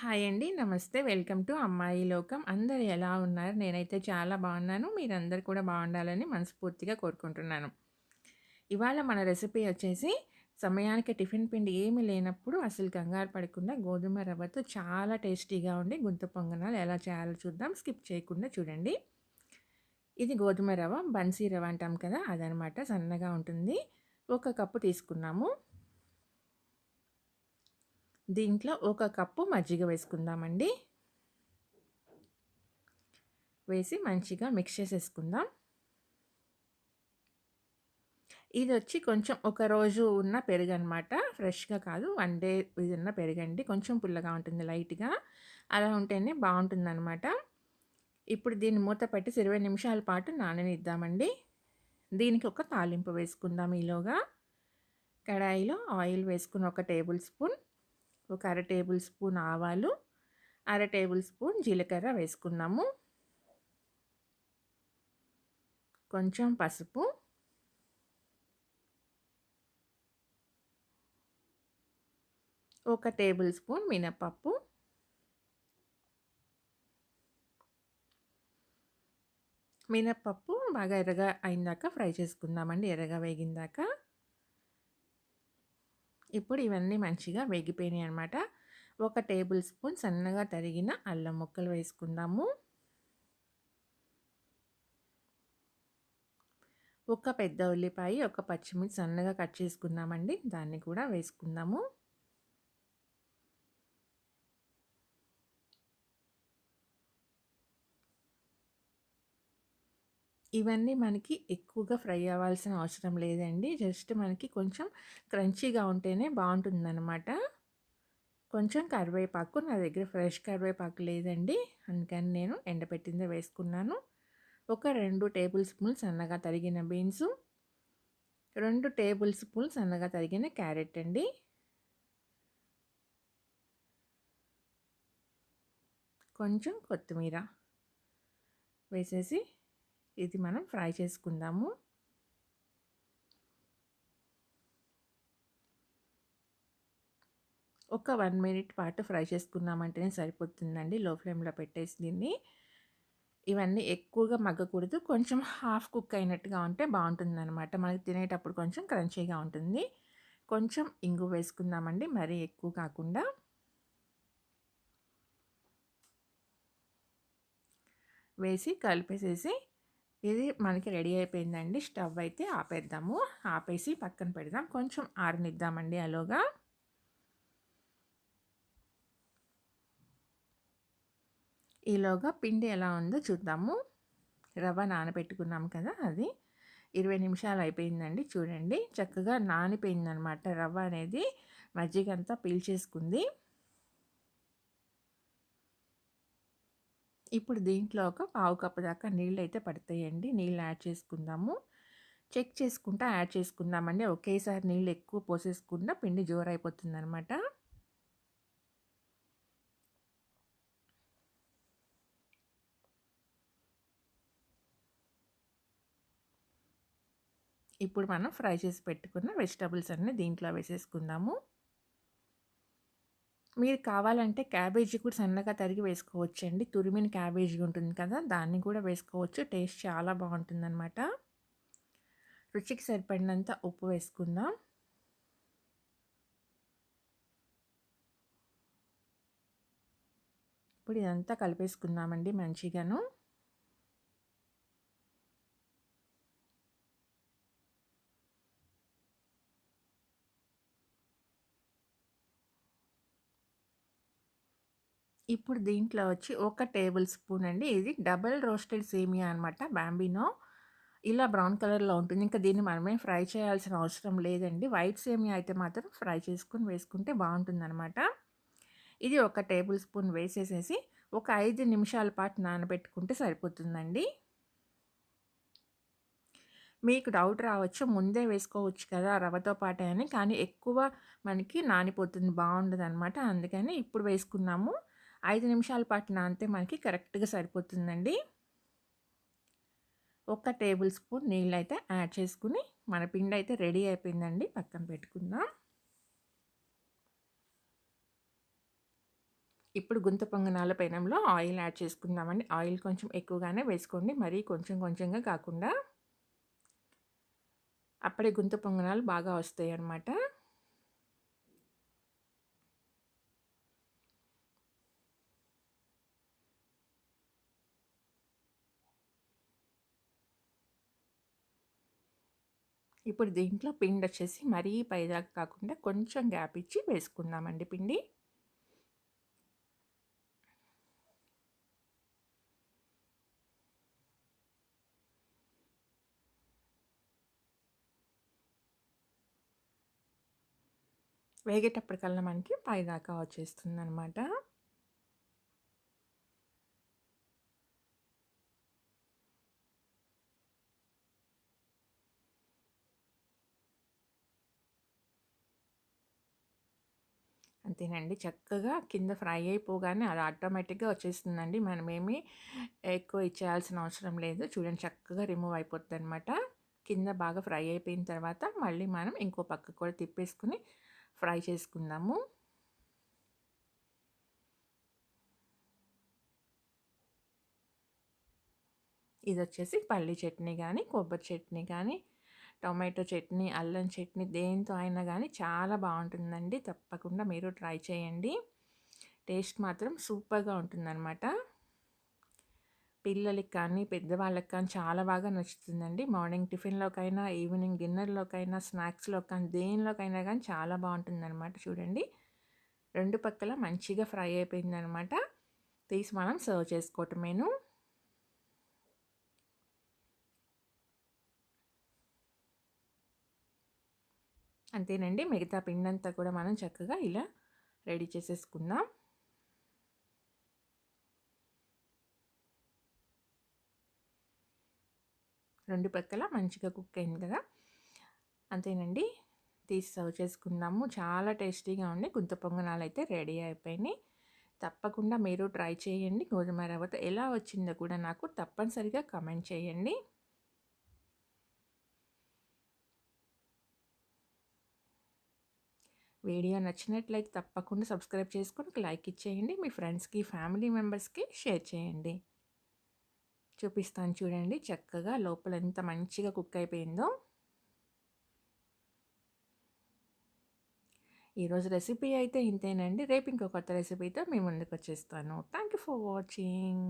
Hi అండి. నమస్తే. Welcome to అమ్మాయి లోకం. అందరు ఎలా ఉన్నారు? నేనైతే చాలా బాగున్నాను. మీరందరు కూడా బాగుండాలని మనస్ఫూర్తిగా కోరుకుంటున్నాను. ఇవాళ మన రెసిపీ వచ్చేసి సమయానికి టిఫిన్ పిండి ఏమీ లేనప్పుడు అసలు కంగారు పడకుండా గోధుమ రవ్వతో చాలా టేస్టీగా ఉండి గుంత పొంగనాలు ఎలా చేయాలో చూద్దాం. స్కిప్ చేయకుండా చూడండి. ఇది గోధుమ రవ్వ, బన్సీ రవ్వ అంటాం కదా! అదనమాట. సన్నగా ఉంటుంది. ఒక కప్పు తీసుకున్నాము. దీంట్లో ఒక కప్పు మజ్జిగ వేసుకుందామండి. వేసి మంచిగా మిక్స్ చేసేసుకుందాం. ఇది వచ్చి కొంచెం ఒక రోజు ఉన్న పెరుగనమాట. ఫ్రెష్‌గా కాదు. వన్ డే ఇది ఉన్న పెరుగండి. కొంచెం పుల్లగా ఉంటుంది లైట్‌గా. అలా ఉంటేనే బాగుంటుందన్నమాట ఇప్పుడు దీన్ని మూత పెట్టి ఇరవై నిమిషాల పాటు నాననిద్దామండి. దీనికి ఒక తాలింపు వేసుకుందాం ఈలోగా. కడాయిలో ఆయిల్ వేసుకుని ఒక టేబుల్ స్పూన్, ఒక అర టేబుల్ స్పూన్ ఆవాలు, అర టేబుల్ స్పూన్ జీలకర్ర వేసుకున్నాము కొంచెం పసుపు. ఒక టేబుల్ స్పూన్ మినపప్పు. మినపప్పు బాగా ఎర్రగా అయిందాక ఫ్రై చేసుకుందామండి. ఎర్రగా వేగిందాక. ఇప్పుడు ఇవన్నీ మంచిగా వేగిపోయినాయి అనమాట. ఒక టేబుల్ స్పూన్ సన్నగా తరిగిన అల్లం ముక్కలు వేసుకుందాము. ఒక పెద్ద ఉల్లిపాయ, ఒక పచ్చిమిర్చి సన్నగా కట్ చేసుకున్నామండి. దాన్ని కూడా వేసుకుందాము. ఇవన్నీ మనకి ఎక్కువగా ఫ్రై అవ్వాల్సిన అవసరం లేదండి. జస్ట్ మనకి కొంచెం క్రంచీగా ఉంటేనే బాగుంటుందన్నమాట కొంచెం కరివేపాకు నా దగ్గర ఫ్రెష్ కరివేపాకు లేదండి. అందుకని నేను ఎండబెట్టిందే వేసుకున్నాను. ఒక రెండు టేబుల్ స్పూన్ సన్నగా తరిగిన బీన్స్ రెండు టేబుల్ స్పూన్లు సన్నగా తరిగిన క్యారెట్ అండి. కొంచెం కొత్తిమీర వేసేసి ఇది మనం ఫ్రై చేసుకుందాము. ఒక వన్ మినిట్ పాటు ఫ్రై చేసుకున్నామంటేనే సరిపోతుందండి. లో ఫ్లేమ్‌లో పెట్టేసి దీన్ని. ఇవన్నీ ఎక్కువగా మగ్గకూడదు. కొంచెం హాఫ్ కుక్ అయినట్టుగా ఉంటే బాగుంటుందన్నమాట మనకి తినేటప్పుడు కొంచెం క్రంచీగా ఉంటుంది. కొంచెం ఇంగు వేసుకుందామండి. మరీ ఎక్కువ కాకుండా. వేసి కలిపేసేసి ఇది మనకి రెడీ అయిపోయిందండి. స్టవ్ అయితే ఆపేద్దాము. ఆపేసి పక్కన పెడదాం. కొంచెం ఆరనిద్దామండి అలోగా. ఈలోగా పిండి ఎలా ఉందో చూద్దాము. రవ్వ నానబెట్టుకున్నాం కదా! అది 20 నిమిషాలు అయిపోయిందండి. చూడండి చక్కగా నానిపోయిందనమాట. రవ్వ అనేది మజ్జిగంతా పీల్చేసుకుంది. ఇప్పుడు దీంట్లో ఒక పావు కప్పు దాకా నీళ్ళు అయితే పడతాయండి. నీళ్ళు యాడ్ చేసుకుందాము. చెక్ చేసుకుంటా యాడ్ చేసుకుందామండి. ఒకేసారి నీళ్ళు ఎక్కువ పోసేసుకున్నా పిండి జోరైపోతుందనమాట. ఇప్పుడు మనం ఫ్రై చేసి పెట్టుకున్న వెజిటబుల్స్ అన్నీ దీంట్లో వేసేసుకుందాము. మీరు కావాలంటే క్యాబేజీ కూడా సన్నగా తరిగి వేసుకోవచ్చండి. తురిమిన క్యాబేజీ ఉంటుంది కదా! దాన్ని కూడా వేసుకోవచ్చు. టేస్ట్ చాలా బాగుంటుందన్నమాట రుచికి సరిపడినంత ఉప్పు వేసుకుందాం. ఇప్పుడు ఇదంతా కలిపేసుకుందామండి మంచిగాను. ఇప్పుడు దీంట్లో వచ్చి ఒక టేబుల్ స్పూన్ అండి. ఇది డబల్ రోస్టెడ్ సేమియా అనమాట. బాంబినో ఇలా బ్రౌన్ కలర్‌లో ఉంటుంది. ఇంకా దీన్ని మనమే ఫ్రై చేయాల్సిన అవసరం లేదండి. వైట్ సేమియా అయితే మాత్రం ఫ్రై చేసుకుని వేసుకుంటే బాగుంటుందన్నమాట ఇది ఒక టేబుల్ స్పూన్ వేసేసేసి ఒక ఐదు నిమిషాల పాటు నానబెట్టుకుంటే సరిపోతుందండి. మీకు డౌట్ రావచ్చు. ముందే వేసుకోవచ్చు కదా! రవ్వతో పాటే అని. కానీ ఎక్కువ మనకి నానిపోతుంది. బావుండదనమాట. అందుకని ఇప్పుడు వేసుకున్నాము. ఐదు నిమిషాల పాటు నానితే మనకి కరెక్ట్‌గా సరిపోతుందండి. ఒక టేబుల్ స్పూన్ నీళ్ళైతే యాడ్ చేసుకొని మన పిండి అయితే రెడీ అయిపోయిందండి. పక్కన పెట్టుకుందాం. ఇప్పుడు గుంత పొంగనాల పెనంలో ఆయిల్ యాడ్ చేసుకుందామండి ఆయిల్ కొంచెం ఎక్కువగానే వేసుకోండి మరీ కొంచెం కొంచెంగా కాకుండా అప్పుడే గుంత పొంగనాలు బాగా వస్తాయి అన్నమాట ఇప్పుడు దీంట్లో పిండి వచ్చేసి మరీ పైదాకా కాకుండా కొంచెం గ్యాప్ ఇచ్చి వేసుకుందామండి పిండి. వేగేటప్పటికల్లా మనకి పైదాకా వచ్చేస్తుంది అనమాట తినండి. చక్కగా కింద ఫ్రై అయిపోగానే అది ఆటోమేటిక్గా వచ్చేస్తుందండి. మనమేమి ఎక్కువ ఇచ్చేయాల్సిన అవసరం లేదు. చూడండి చక్కగా రిమూవ్ అయిపోతుంది అనమాట కింద బాగా ఫ్రై అయిపోయిన తర్వాత మళ్ళీ మనం ఇంకో పక్క కూడా తిప్పేసుకుని ఫ్రై చేసుకుందాము. ఇది వచ్చేసి పల్లి చట్నీ కానీ కొబ్బరి చట్నీ కానీ టొమాటో చట్నీ అల్లం చట్నీ దేంతో అయినా కానీ చాలా బాగుంటుందండి. తప్పకుండా మీరు ట్రై చేయండి. టేస్ట్ మాత్రం సూపర్గా ఉంటుందన్నమాట. పిల్లలకి కానీ పెద్దవాళ్ళకి కానీ చాలా బాగా నచ్చుతుందండి. మార్నింగ్ టిఫిన్లోకైనా ఈవినింగ్ డిన్నర్లోకైనా స్నాక్స్లో కానీ దేనిలోకైనా కానీ చాలా బాగుంటుందన్నమాట చూడండి. రెండు పక్కల మంచిగా ఫ్రై అయిపోయిందనమాట తీసి మనం సర్వ్ చేసుకోవటమేను. అంతేనండి. మిగతా పిండంతా కూడా మనం చక్కగా ఇలా రెడీ చేసేసుకుందాం. రెండు పక్కల మంచిగా కుక్ అయింది కదా. అంతేనండి. తీసి సర్వ్ చేసుకుందాము. చాలా టేస్టీగా ఉండి గుంత పొంగనాలు అయితే రెడీ అయిపోయినాయి. తప్పకుండా మీరు ట్రై చేయండి. గోధుమ రవ్వతో ఎలా వచ్చిందో కూడా నాకు తప్పనిసరిగా కమెంట్ చేయండి. వీడియో నచ్చినట్లయితే తప్పకుండా సబ్స్క్రైబ్ చేసుకొని లైక్ ఇచ్చేయండి. మీ ఫ్రెండ్స్కి ఫ్యామిలీ మెంబర్స్కి షేర్ చేయండి. చూపిస్తాను చూడండి చక్కగా లోపల ఎంత మంచిగా కుక్ అయిపోయిందో. ఈరోజు రెసిపీ అయితే ఇంతేనండి. రేపు ఇంకో కొత్త రెసిపీతో మీ ముందుకు వచ్చేస్తాను. Thank you for watching.